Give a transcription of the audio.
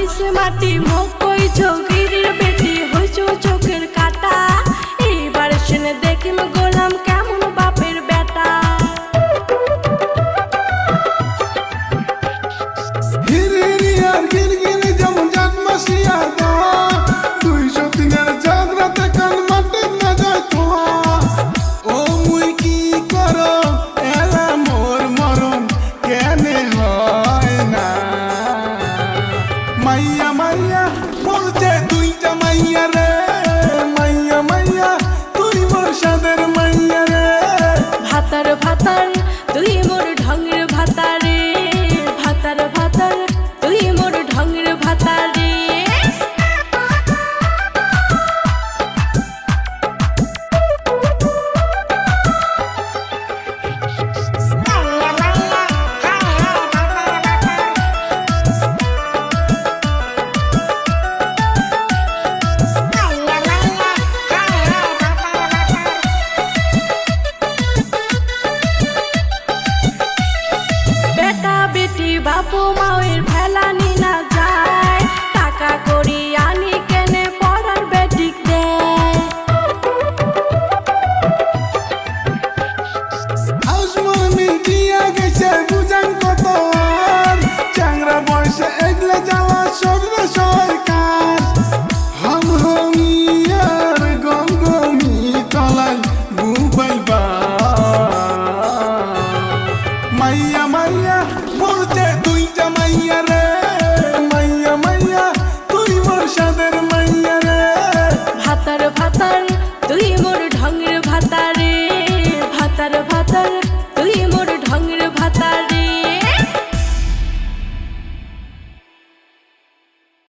হইছে মাটি মুখ কইছো গিরির বেটি হইছো মাইয়া মাইয়া বলছে দুইটা মাইয়া রে। মাইয়া মাইয়া, তুই মোর মাইয়া রে। ভাতার ভাতার তুই মোর ঢঙ্গের ভাতার। তোমার মাইয়া বলতে দুইটা মাইয়া রে।